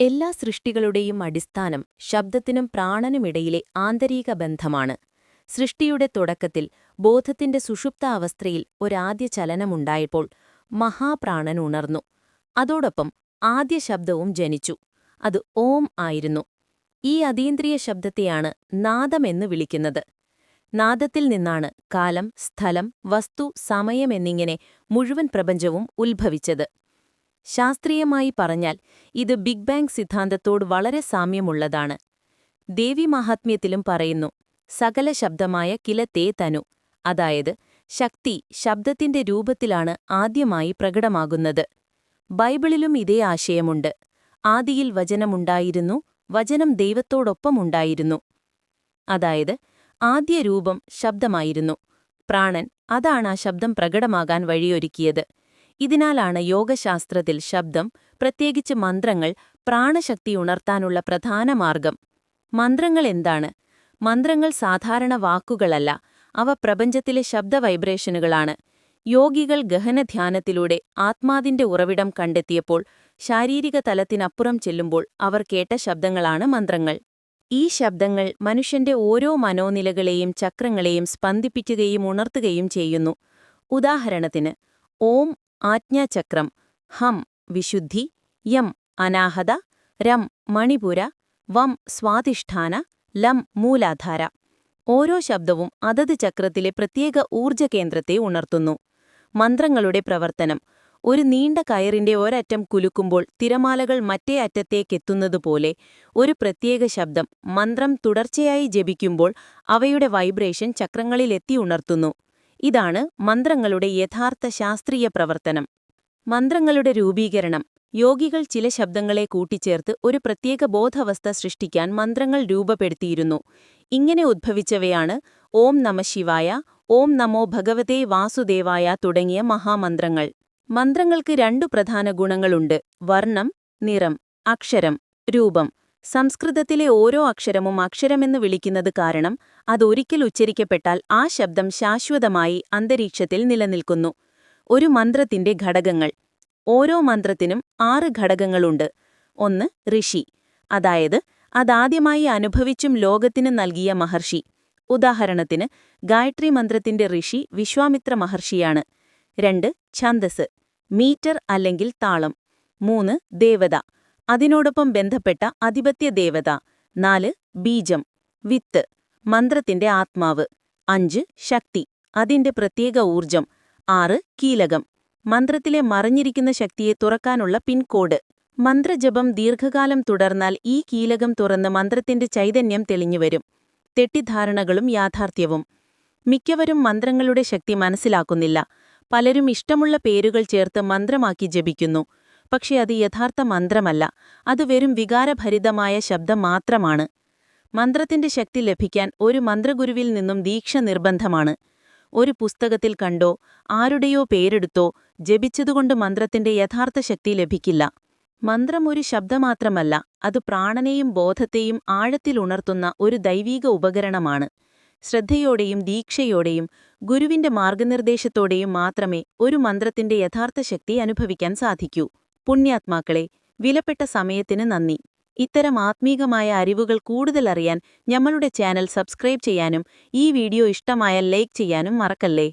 എല്ലാ സൃഷ്ടികളുടെയും അടിസ്ഥാനം ശബ്ദത്തിനും പ്രാണനുമിടയിലെ ആന്തരിക ബന്ധമാണ്. സൃഷ്ടിയുടെ തുടക്കത്തിൽ ബോധത്തിന്റെ സുഷുപ്താവസ്ഥയിൽ ഒരാദ്യ ചലനമുണ്ടായപ്പോൾ മഹാപ്രാണൻ ഉണർന്നു. അതോടൊപ്പം ആദ്യ ശബ്ദവും ജനിച്ചു. അത് ഓം ആയിരുന്നു. ഈ അതീന്ദ്രിയ ശബ്ദത്തെയാണ് നാദമെന്ന് വിളിക്കുന്നത്. നാദത്തിൽ നിന്നാണ് കാലം സ്ഥലം വസ്തു സമയം എന്നിങ്ങനെ മുഴുവൻ പ്രപഞ്ചവും ഉത്ഭവിച്ചത്. ശാസ്ത്രീയമായി പറഞ്ഞാൽ ഇത് ബിഗ് ബാങ് സിദ്ധാന്തത്തോട് വളരെ സാമ്യമുള്ളതാണ്. ദേവി മഹാത്മ്യത്തിലും പറയുന്നു സകല ശബ്ദമായ കില തേ തനു അതായത് ശക്തി ശബ്ദത്തിന്റെ രൂപത്തിലാണ് ആദ്യമായി പ്രകടമാകുന്നത്. ബൈബിളിലും ഇതേ ആശയമുണ്ട്. ആദിയിൽ വചനമുണ്ടായിരുന്നു വചനം ദൈവത്തോടൊപ്പമുണ്ടായിരുന്നു. അതായത് ആദ്യ രൂപം ശബ്ദമായിരുന്നു. പ്രാണൻ അതാണ് ആ ശബ്ദം പ്രകടമാകാൻ വഴിയൊരുക്കിയത്. ഇതിനാലാണ് യോഗശാസ്ത്രത്തിൽ ശബ്ദം പ്രത്യേകിച്ച് മന്ത്രങ്ങൾ പ്രാണശക്തി ഉണർത്താനുള്ള പ്രധാന മാർഗം. മന്ത്രങ്ങൾ എന്താണ്? മന്ത്രങ്ങൾ സാധാരണ വാക്കുകളല്ല അവ പ്രപഞ്ചത്തിലെ ശബ്ദ വൈബ്രേഷനുകളാണ്. യോഗികൾ ഗഹനധ്യാനത്തിലൂടെ ആത്മാതിന്റെ ഉറവിടം കണ്ടെത്തിയപ്പോൾ ശാരീരിക തലത്തിനപ്പുറം ചെല്ലുമ്പോൾ അവർ കേട്ട ശബ്ദങ്ങളാണ് മന്ത്രങ്ങൾ. ഈ ശബ്ദങ്ങൾ മനുഷ്യന്റെ ഓരോ മനോനിലകളെയും ചക്രങ്ങളെയും സ്പന്ദിപ്പിക്കുകയും ഉണർത്തുകയും ചെയ്യുന്നു. ഉദാഹരണത്തിന് ഓം ആജ്ഞാചക്രം ഹം വിശുദ്ധി യം അനാഹത രം മണിപുര വം സ്വാധിഷ്ഠാന ലം മൂലാധാര. ഓരോ ശബ്ദവും അതത് ചക്രത്തിലെ പ്രത്യേക ഊർജകേന്ദ്രത്തെ ഉണർത്തുന്നു. മന്ത്രങ്ങളുടെ പ്രവർത്തനം ഒരു നീണ്ട കയറിന്റെ ഒരറ്റം കുലുക്കുമ്പോൾ തിരമാലകൾ മറ്റേ അറ്റത്തേക്കെത്തുന്നതുപോലെ ഒരു പ്രത്യേക ശബ്ദം മന്ത്രം തുടർച്ചയായി ജപിക്കുമ്പോൾ അവയുടെ വൈബ്രേഷൻ ചക്രങ്ങളിലെത്തി ഉണർത്തുന്നു. ഇതാണ് മന്ത്രങ്ങളുടെ യഥാർത്ഥ ശാസ്ത്രീയ പ്രവർത്തനം. മന്ത്രങ്ങളുടെ രൂപീകരണം. യോഗികൾ ചില ശബ്ദങ്ങളെ കൂട്ടിച്ചേർത്ത് ഒരു പ്രത്യേക ബോധവസ്ഥ സൃഷ്ടിക്കാൻ മന്ത്രങ്ങൾ രൂപപ്പെടുത്തിയിരുന്നു. ഇങ്ങനെ ഉദ്ഭവിച്ചവയാണ് ഓം നമശിവായ ഓം നമോ ഭഗവതേ വാസുദേവായ തുടങ്ങിയ മഹാമന്ത്രങ്ങൾ. മന്ത്രങ്ങൾക്ക് രണ്ടു പ്രധാന ഗുണങ്ങളുണ്ട്. വർണം നിറം അക്ഷരം രൂപം. സംസ്കൃതത്തിലെ ഓരോ അക്ഷരമും അക്ഷരമെന്ന് വിളിക്കുന്നത് കാരണം അതൊരിക്കൽ ഉച്ചരിക്കപ്പെട്ടാൽ ആ ശബ്ദം ശാശ്വതമായി അന്തരീക്ഷത്തിൽ നിലനിൽക്കുന്നു. ഒരു മന്ത്രത്തിന്റെ ഘടകങ്ങൾ. ഓരോ മന്ത്രത്തിനും ആറ് ഘടകങ്ങളുണ്ട്. ഒന്ന് ഋഷി. അതായത് അതാദ്യമായി അനുഭവിച്ചും ലോകത്തിന് നൽകിയ മഹർഷി. ഉദാഹരണത്തിന് ഗായത്രി മന്ത്രത്തിന്റെ ഋഷി വിശ്വാമിത്ര മഹർഷിയാണ്. രണ്ട് ഛന്ദസ്. മീറ്റർ അല്ലെങ്കിൽ താളം. മൂന്ന് ദേവത. അതിനോടൊപ്പം ബന്ധപ്പെട്ട അധിപത്യ ദേവത. നാല് ബീജം. വിത്ത്. മന്ത്രത്തിന്റെ ആത്മാവ്. അഞ്ച് ശക്തി. അതിന്റെ പ്രത്യേക ഊർജം ആറ് കീലകം. മന്ത്രത്തിലെ മറഞ്ഞിരിക്കുന്ന ശക്തിയെ തുറക്കാനുള്ള പിൻകോഡ്. മന്ത്രജപം ദീർഘകാലം തുടർന്നാൽ ഈ കീലകം തുറന്ന് മന്ത്രത്തിന്റെ ചൈതന്യം തെളിഞ്ഞുവരും. തെറ്റിദ്ധാരണകളും യാഥാർത്ഥ്യവും. മിക്കവരും മന്ത്രങ്ങളുടെ ശക്തി മനസ്സിലാക്കുന്നില്ല. പലരും ഇഷ്ടമുള്ള പേരുകൾ ചേർത്ത് മന്ത്രമാക്കി ജപിക്കുന്നു. പക്ഷെ അത് യഥാർത്ഥ മന്ത്രമല്ല. അത് വെറും വികാരഭരിതമായ ശബ്ദം മാത്രമാണ്. മന്ത്രത്തിന്റെ ശക്തി ലഭിക്കാൻ ഒരു മന്ത്രഗുരുവിൽ നിന്നും ദീക്ഷ നിർബന്ധമാണ്. ഒരു പുസ്തകത്തിൽ കണ്ടോ ആരുടെയോ പേരെടുത്തോ ജപിച്ചതുകൊണ്ട് മന്ത്രത്തിന്റെ യഥാർത്ഥ ശക്തി ലഭിക്കില്ല. മന്ത്രം ഒരു ശബ്ദമാത്രമല്ല അത് പ്രാണനെയും ബോധത്തെയും ആഴത്തിലുണർത്തുന്ന ഒരു ദൈവീക ഉപകരണമാണ്. ശ്രദ്ധയോടെയും ദീക്ഷയോടെയും ഗുരുവിന്റെ മാർഗനിർദ്ദേശത്തോടെയും മാത്രമേ ഒരു മന്ത്രത്തിന്റെ യഥാർത്ഥ ശക്തി അനുഭവിക്കാൻ സാധിക്കൂ. പുണ്യാത്മാക്കളെ വിലപ്പെട്ട സമയത്തിന് നന്ദി. ഇത്തരം ആത്മീകമായ അറിവുകൾ കൂടുതൽ അറിയാൻ ഞമ്മളുടെ ചാനൽ സബ്സ്ക്രൈബ് ചെയ്യാനും ഈ വീഡിയോ ഇഷ്ടമായാൽ ലൈക്ക് ചെയ്യാനും മറക്കല്ലേ?